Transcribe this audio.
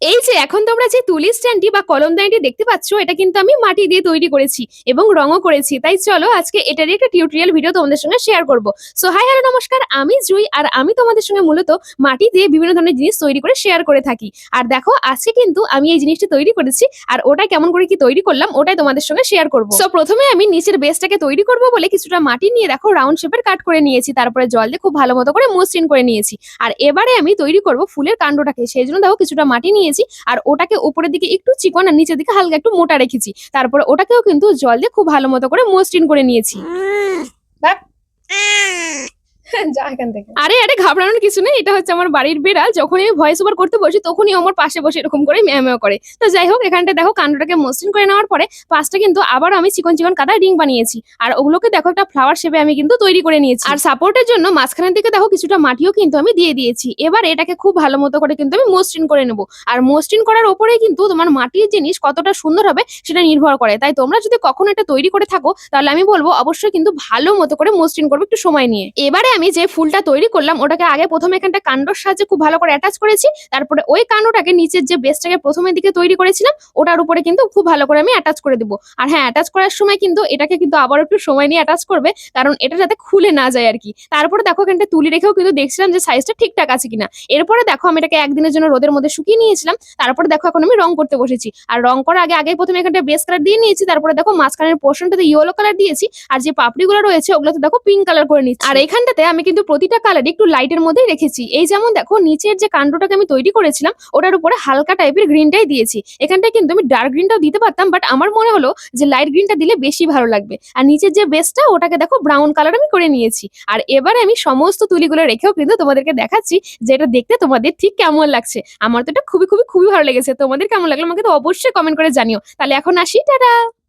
এই যে এখন তোমরা যে তুলি স্ট্যান্ডটি বা কলম কলমদানিটি দেখতে পাচ্ছ, এটা কিন্তু আমি মাটি দিয়ে তৈরি করেছি এবং রঙও করেছি। তাই চলো আজকে এটারই একটা টিউটোরিয়াল ভিডিও তোমাদের সঙ্গে শেয়ার করব। সো হাই হ্যালো নমস্কার, আমি জুই আর আমি তোমাদের সঙ্গে মূলত মাটি দিয়ে বিভিন্ন ধরনের জিনিস তৈরি করে শেয়ার করে থাকি। আর দেখো, আজকে কিন্তু আমি এই জিনিসটি তৈরি করেছি আর ওটা কেমন করে কি তৈরি করলাম, ওটাই তোমাদের সঙ্গে শেয়ার করব। সো প্রথমে আমি নিচের বেসটাকে তৈরি করব বলে কিছুটা মাটি নিয়ে দেখো রাউন্ড শেপের কাট করে নিয়েছি। তারপরে জল দিয়ে খুব ভালো মতো করে মসৃণ করে নিয়েছি। আর এবারে আমি তৈরি করব ফুলের কাণ্ডটাকে। সেই জন্য দেখো, কিছুটা মাটি নিয়েছি আর ওটাকে উপরের দিকে একটু চিকন আর নিচের দিকে হালকা একটু মোটা রেখেছি। তারপরে ওটাকেও কিন্তু জল দিয়ে খুব ভালো মতো করে মসৃণ করে নিয়েছি। আরে আরে, ঘাবড়ানোর কিছু নেই। এটা হচ্ছে আমার বাড়ির বেড়াল। যখনই আমি ভয়েস ওভার করতে বসি, তখনই আমার পাশে বসে এরকম করে ম্যাও করে। তো যাই হোক এখানটা দেখো কাণ্ডটাকে মসৃণ করে নেওয়ার পরে পাশটা কিন্তু আবার আমি চিকন চিকন কাটা রিং বানিয়েছি। আর ওগুলোকে দেখো একটা ফ্লাওয়ার শেপে আমি কিন্তু তৈরি করে নিয়েছি। আর সাপোর্টের জন্য মাঝখানের দিকে দেখো কিছুটা মাটিও কিন্তু আমি দিয়ে দিয়েছি। এবার এটাকে খুব ভালো মতো করে কিন্তু আমি মসৃণ করে নেব। আর মসৃণ করার ওপরেই কিন্তু তোমার মাটির জিনিস কতটা সুন্দর হবে সেটা নির্ভর করে। তাই তোমরা যদি কখনো এটা তৈরি করে থাকো, তাহলে আমি বলব অবশ্যই কিন্তু ভালো মতো করে মসৃণ করবে একটু সময় নিয়ে। এবারে আমি যে ফুলটা তৈরি করলাম ওটাকে আগে প্রথমে এখানটা কাণ্ডর সাহায্যে খুব ভালো করে অ্যাটাচ করেছি। তারপরে ওই কাণ্ডটাকে নিচের যে বেসটাকে প্রথমের দিকে তৈরি করেছিলাম ওটার উপরে কিন্তু খুব ভালো করে আমি অ্যাটাচ করে দেবো। আর হ্যাঁ অ্যাটাচ করার সময় কিন্তু এটাকে কিন্তু আবার একটু সময় নিয়ে অ্যাটাচ করবে কারণ এটা যাতে খুলে না যায় আর কি। তারপরে দেখো এখানটা তুলি রেখেও কিন্তু দেখছিলাম যে সাইজটা ঠিকঠাক আছে কিনা। এরপরে দেখো আমি এটাকে একদিনের জন্য রোদের মধ্যে শুকিয়ে নিয়েছিলাম তারপরে দেখো এখন আমি রং করতে বসেছি। আর রং করার আগে আগে প্রথমে এখানটা বেস কালার দিয়ে নিয়েছি তারপরে দেখো মাঝখানের পোর্শনটাতে ইয়েলো কালার দিয়েছি আর যে পাপড়িগুলো রয়েছে ওগুলোতে দেখো পিঙ্ক কালার করে নিচ্ছি। আর এখানটাতে আমি কিন্তু প্রতিটা কালার একটু লাইটের মধ্যেই রেখেছি। এই যেমন দেখো, নিচের যে কাণ্ডটাকে আমি তৈরি করেছিলাম, ওটার উপরে হালকা টাইপের গ্রিনটাই দিয়েছি। এখানটায় কিন্তু আমি ডার্ক গ্রিনটাও দিতে পারতাম বাট আমার মনে হলো যে লাইট গ্রিনটা দিলে বেশি ভালো লাগবে। আর নিচের যে বেসটা ওটাকে দেখো ব্রাউন কালার আমি করে নিয়েছি। আর এবারে আমি সমস্ত তুলিগুলো রেখেও কিন্তু তোমাদেরকে দেখাচ্ছি যে এটা দেখতে তোমাদের ঠিক কেমন লাগছে। আমার তো এটা খুবই খুবই খুবই ভালো লেগেছে। তোমাদের কেমন লাগল আমাকে তো অবশ্যই কমেন্ট করে জানিও। তাহলে এখন আসি, টাটা!